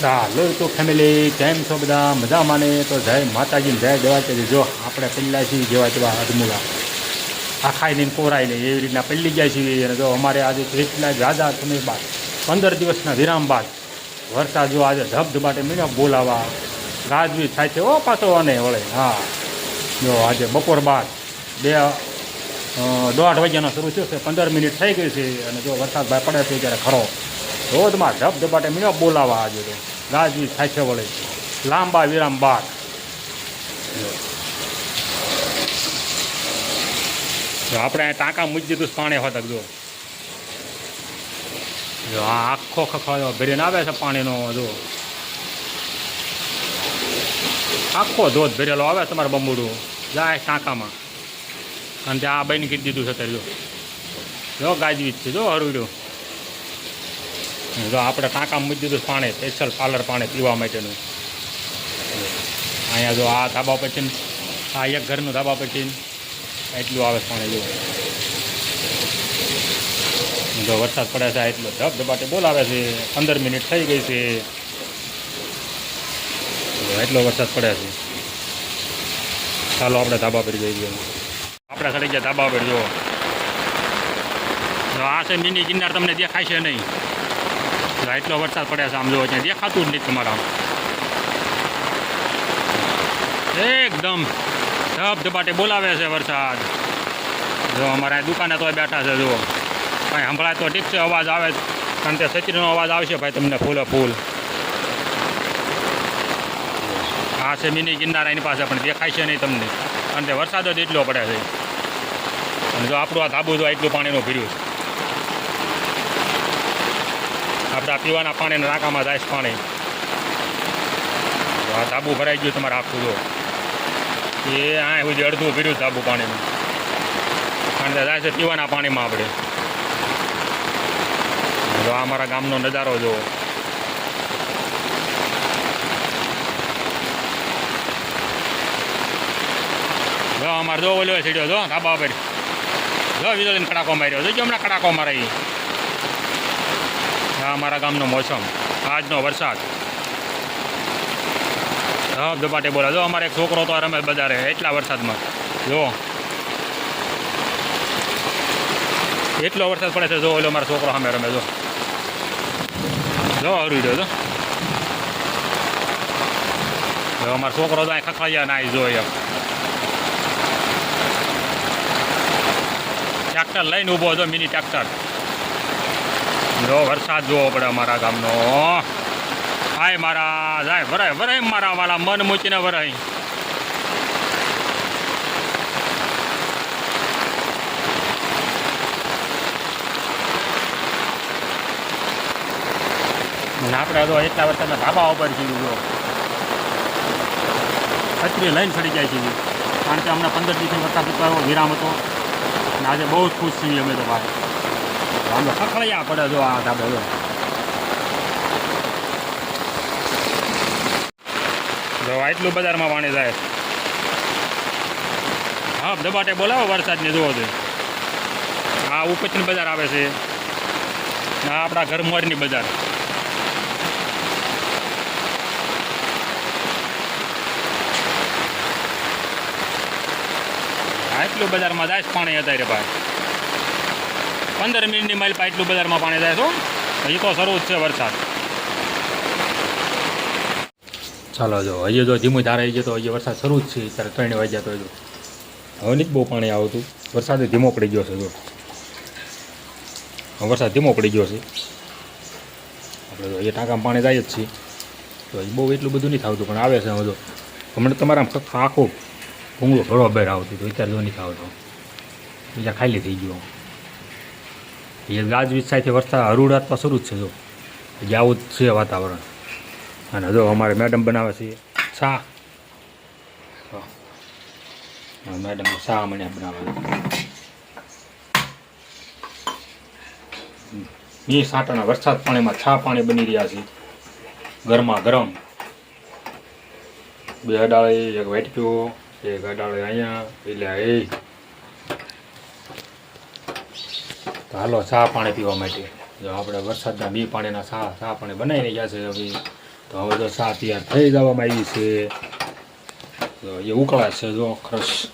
ચાલો તો ફેમિલી કેમ છો બધા મજામાં ને તો જય માતાજી જય દેવાતી જો આપણે પહેલાં છીએ જેવા તેવા અધમુલા આ ખાઈને ને કોરાઈને એવી રીતના પલ્લી જાય છીએ. અને જો અમારે આજે કેટલા જાજા સમય બાદ, પંદર દિવસના વિરામ બાદ, વરસાદ જો આજે ધબધબાટે મીનો બોલાવા ગાજવી થાય છે, ઓ પાછો અને વળે. હા. જો આજે બપોર બાદ બે દોઢ વાગ્યાનો શરૂ થયો છે, પંદર મિનિટ થઈ ગઈ છે. અને જો વરસાદ ભાઈ પડે છે ત્યારે ખરો. ધોધમાં ધબધબાટે મીનો બોલાવા આજે તો. ગાજવી થાય છે વળે. લાંબા વિરામ બાદ. આપણે ટાંકા મૂકી દીધું પાણી હોતક, જો. આ આખો ખખડાયો ભરીને આવે છે પાણીનો, જો. આખો ધોધ ભરેલો આવે છે તમારે બંબુડું. જાય ટાંકામાં. અને ત્યાં આ બની કીધી દીધું છે અત્યારે, જો. જો જ છે, જો હરવડ્યું જો આપણે ટાંકામાં મૂકી દીધું છે પાણી સ્પેશિયલ પાર્લર પાણી પીવા માટેનું. અહીંયા જો આ ધાબા પછી ને આ એક ઘરનું ધાબા પછી ને એટલું આવે છે પાણી જો જો વરસાદ પડે છે એટલો ધબધબાટે બોલાવે છે, પંદર મિનિટ થઈ ગઈ છે. જો એટલો વરસાદ પડે છે. ચાલો આપણે ધાબા પર જઈ જઈએ આપણે ચડી ગયા ધાબા પર જો જો આ છે, મિની ગિરનાર તમને દેખાય છે નહીં. જો એટલો વરસાદ પડે છે, આમ જોવો ત્યાં દેખાતું જ નહીં તમારા એકદમ ધબધબાટે બોલાવે છે વરસાદ. જો અમારા દુકાને તો બેઠા છે જો કાંઈ સંભળાય તો ઠીક છે, અવાજ આવે. કારણ કે છત્રીનો અવાજ આવશે ભાઈ તમને ફૂલે ફૂલ. આ છે મિની ગિરનાર એની પાસે, પણ દેખાય છે નહીં તમને. કારણ કે વરસાદ જ એટલો પડે છે. જો આપણું આ ધાબુ જો એટલું પાણીનું ભર્યું છે. આપણે પીવાના પાણીના નાકામાં જાય પાણી. આ ધાબુ ભરાઈ ગયું તમારે આખું, જો. એ આ સુધી અડધું ભર્યું ધાબુ પાણીનું. કારણ જાય છે પીવાના પાણીમાં આપણે. જો આ અમારા ગામનો નજારો જુઓ જો અમારે જો ઓલ્યો સીડ્યો જો, ધાબા પર. જો વીજળીને કડાકો માર્યો. જો હમણાં કડાકો મારે ઈ. આ અમારા ગામનો મોસમ. આજનો વરસાદ. હા દબાટે બોલા જો અમારે એક છોકરો તો રમે બજારે, એટલા વરસાદમાં. જો. એટલો વરસાદ પડે છે, જો ઓલો મારો છોકરો સામે રમે, જો. જો, હરવી જો. જો અમારો છોકરો તો અહીં ખખડાઈ ના જો એમ ટ્રેક્ટર લઈને ઊભો હતો મિની ટ્રેક્ટર. જો વરસાદ જોવો પડે અમારા ગામનો. હાય મારા જાય વરાય વરાય મારા વાલા, મન મૂકીને વરાય. આપણે તો એટલા વરસાદના ધાબા ઉપર છીએ જો. છત્રી લઈને ચડી જાય છે કારણ કે હમણાં પંદર દિવસનો વરસાદ એવો વિરામ હતો. અને આજે બહુ જ ખુશ છીએ અમે તો ભાઈ. અમે ખખડાયા પડે જો આ ધાબે જો જો આટલું બજારમાં પાણી જાય હા દબાટે બોલાવો વરસાદને જોવો છે આ ઉપચની બજાર આવે છે. આ આપણા ઘર મોરની બજાર. આટલું બજારમાં જાય પાણી અત્યારે ભાઈ. પંદર મિનિટની માઇલ પાસે એટલું બજારમાં પાણી જાય છો હજી તો શરૂ જ છે વરસાદ. ચાલો જો, હજી જો ધીમું ધારે ગયો તો હજી વરસાદ શરૂ જ છે ત્યારે ત્રણ વાગ્યા તો હજુ. હવે નથી બહુ પાણી આવતું. વરસાદ ધીમો પડી ગયો છે, જો. વરસાદ ધીમો પડી ગયો છે. આપણે તો હજી ટાંકામાં પાણી જાય જ છીએ તો હજી બહુ એટલું બધું નહીં થતું પણ આવે છે હવે જો. હમણાં તમારા આખો ભૂંગળો ઘડો બહાર આવતું હતું, અત્યારે જો નહીં ખાવતો બીજા ખાલી થઈ ગયો. એ ગાજવીજ સાથે વરસાદ હરુડાત તો શરૂ જ છે, જો. હજી આવું જ છે વાતાવરણ. અને જો અમારે મેડમ બનાવે છે, ચા. મેડમ ચા મને બનાવે એ સાંટાના વરસાદ પાણીમાં છા પાણી બની રહ્યા છે. ગરમા ગરમ. બે અડાળી એક વાટક્યો, એક અડાળી અહીંયા, એટલે એ તો હાલો, ચા પાણી પીવા માટે. જો આપણે વરસાદના બી પાણીના ચા ચા પાણી બનાવીને ગયા છે હવે. તો હવે તો ચા તૈયાર થઈ જવામાં આવી છે. તો એ ઉકળા છે, જો, ખરસ.